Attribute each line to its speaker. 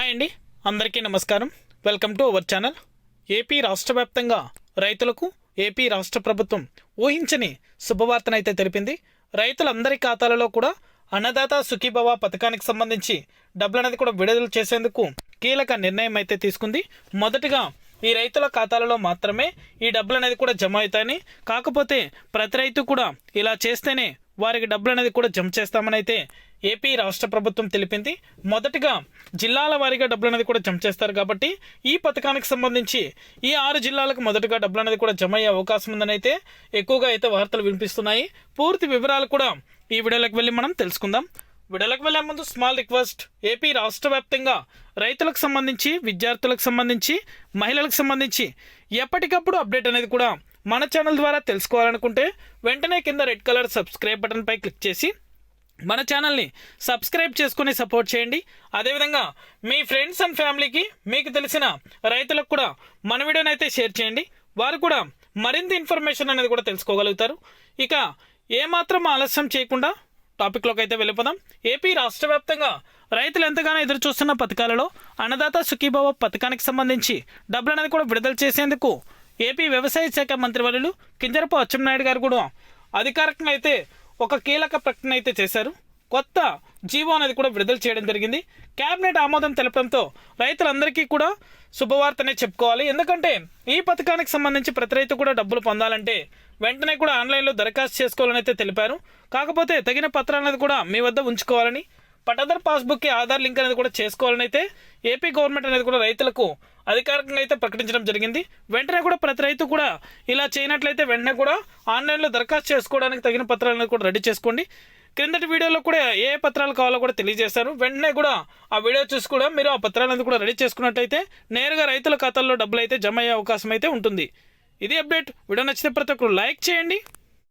Speaker 1: Hi అండి. అందరికీ నమస్కారం. Welcome to our channel. AP రాష్ట్ర వ్యాప్తంగా రైతులకు ఏపీ రాష్ట్ర ప్రభుత్వం ఊహించని శుభవార్తనైతే తెలిపింది. రైతులందరి ఖాతాలలో కూడా అన్నదాత సుఖీభవ పథకానికి సంబంధించి డబ్బులు అనేది కూడా విడుదల చేసేందుకు కీలక నిర్ణయం అయితే తీసుకుంది. మొదటగా ఈ రైతుల ఖాతాలలో మాత్రమే ఈ డబ్బులు అనేది కూడా జమ అవుతాయని కాకపోతే ప్రతి రైతు కూడా ఇలా చేస్తేనే వారికి డబ్బులు అనేది కూడా జమ చేస్తామని అయితే ఏపీ రాష్ట్ర ప్రభుత్వం తెలిపింది. మొదటగా జిల్లాల వారీగా డబ్బులు అనేది కూడా జమ చేస్తారు కాబట్టి ఈ పథకానికి సంబంధించి ఈ ఆరు జిల్లాలకు మొదటగా డబ్బులు అనేది కూడా జమ అయ్యే అవకాశం ఉందని అయితే ఎక్కువగా అయితే వార్తలు వినిపిస్తున్నాయి. పూర్తి వివరాలు కూడా ఈ వీడియోలోకి వెళ్ళి మనం తెలుసుకుందాం. విడలకు వెళ్ళే ముందు స్మాల్ రిక్వెస్ట్. ఏపీ రాష్ట్ర వ్యాప్తంగా రైతులకు సంబంధించి విద్యార్థులకు సంబంధించి మహిళలకు సంబంధించి ఎప్పటికప్పుడు అప్డేట్ అనేది కూడా మన ఛానల్ ద్వారా తెలుసుకోవాలనుకుంటే వెంటనే కింద రెడ్ కలర్ సబ్స్క్రైబ్ బటన్ పై క్లిక్ చేసి మన ఛానల్ని సబ్స్క్రైబ్ చేసుకుని సపోర్ట్ చేయండి. అదేవిధంగా మీ ఫ్రెండ్స్ అండ్ ఫ్యామిలీకి మీకు తెలిసిన రైతులకు కూడా మన వీడియోని అయితే షేర్ చేయండి. వారు కూడా మరింత ఇన్ఫర్మేషన్ అనేది కూడా తెలుసుకోగలుగుతారు. ఇక ఏమాత్రం ఆలస్యం చేయకుండా టాపిక్లోకి అయితే వెళ్ళిపోదాం. ఏపీ రాష్ట్ర వ్యాప్తంగా రైతులు ఎంతగానో ఎదురు చూస్తున్న పథకాలలో అన్నదాత సుఖీభవ పథకానికి సంబంధించి డబ్బులు అనేది కూడా విడుదల చేసేందుకు ఏపీ వ్యవసాయ శాఖ మంత్రివర్యులు కింజరపు అచ్చెన్నాయుడు గారు కూడా అధికారికంగా అయితే ఒక కీలక ప్రకటన అయితే చేశారు. కొత్త జీవో అనేది కూడా విడుదల చేయడం జరిగింది. కేబినెట్ ఆమోదం తెలపడంతో రైతులందరికీ కూడా శుభవార్తనే చెప్పుకోవాలి. ఎందుకంటే ఈ పథకానికి సంబంధించి ప్రతి రైతు కూడా డబ్బులు పొందాలంటే వెంటనే కూడా ఆన్లైన్లో దరఖాస్తు చేసుకోవాలని అయితే తెలిపారు. కాకపోతే తగిన పత్రాలు అనేది కూడా మీ వద్ద ఉంచుకోవాలని పటాదార్ పాస్బుక్కి ఆధార్ లింక్ అనేది కూడా చేసుకోవాలని అయితే ఏపీ గవర్నమెంట్ అనేది కూడా రైతులకు అధికారికంగా అయితే ప్రకటించడం జరిగింది. వెంటనే కూడా ప్రతి రైతు కూడా ఇలా చేయనట్లయితే వెంటనే కూడా ఆన్లైన్లో దరఖాస్తు చేసుకోవడానికి తగిన పత్రాలు అనేది కూడా రెడీ చేసుకోండి. క్రిందటి వీడియోలో కూడా ఏ ఏ పత్రాలు కావాలో కూడా తెలియజేశారు. వెంటనే కూడా ఆ వీడియో చూసి కూడా మీరు ఆ పత్రాలు అనేది కూడా రెడీ చేసుకున్నట్టయితే నేరుగా రైతుల ఖాతాల్లో డబ్బులు అయితే జమ అయ్యే అవకాశం అయితే ఉంటుంది. ఇది అప్డేట్. వీడియో నచ్చితే ప్రతి ఒక్కరు లైక్ చేయండి.